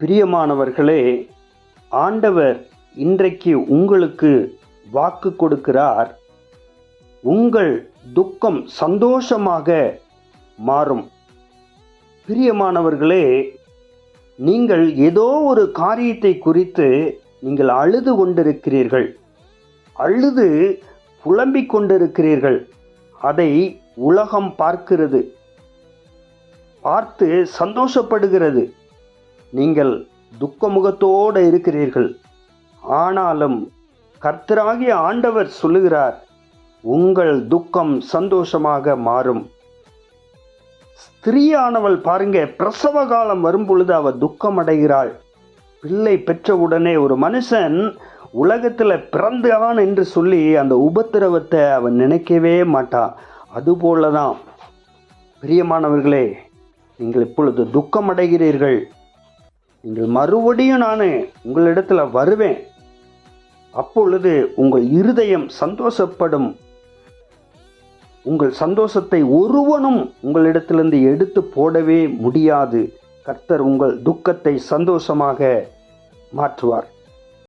பிரியமானவர்களே ஆண்டவர் இன்றைக்கு உங்களுக்கு வாக்கு கொடுக்கிறார். உங்கள் துக்கம் சந்தோஷமாக மாறும். பிரியமானவர்களே நீங்கள் ஏதோ ஒரு காரியத்தை குறித்து நீங்கள் அழுது கொண்டிருக்கிறீர்கள். அழுது புலம்பிக் கொண்டிருக்கிறீர்கள். அதை உலகம் பார்க்கிறது. பார்த்து சந்தோஷப்படுகிறது. நீங்கள் துக்கமுகத்தோடு இருக்கிறீர்கள். ஆனாலும் கர்த்தராகிய ஆண்டவர் சொல்லுகிறார் உங்கள் துக்கம் சந்தோஷமாக மாறும். ஸ்திரீயானவள் பாருங்க பிரசவ காலம் வரும்பொழுது அவள் துக்கம் அடைகிறாள் பிள்ளை பெற்றவுடனே ஒரு மனுஷன் உலகத்தில் பிறந்தான் என்று சொல்லி அந்த உபத்திரவத்தை அவன் நினைக்கவே மாட்டான் அதுபோல தான் பிரியமானவர்களே நீங்கள் இப்பொழுது துக்கம் அடைகிறீர்கள் நீங்கள் மறுபடியும் நான் உங்களிடத்தில் வருவேன். அப்பொழுது உங்கள் இருதயம் சந்தோஷப்படும். உங்கள் சந்தோஷத்தை ஒருவனும் உங்களிடத்திலிருந்து எடுத்து போடவே முடியாது. கர்த்தர் உங்கள் துக்கத்தை சந்தோஷமாக மாற்றுவார்.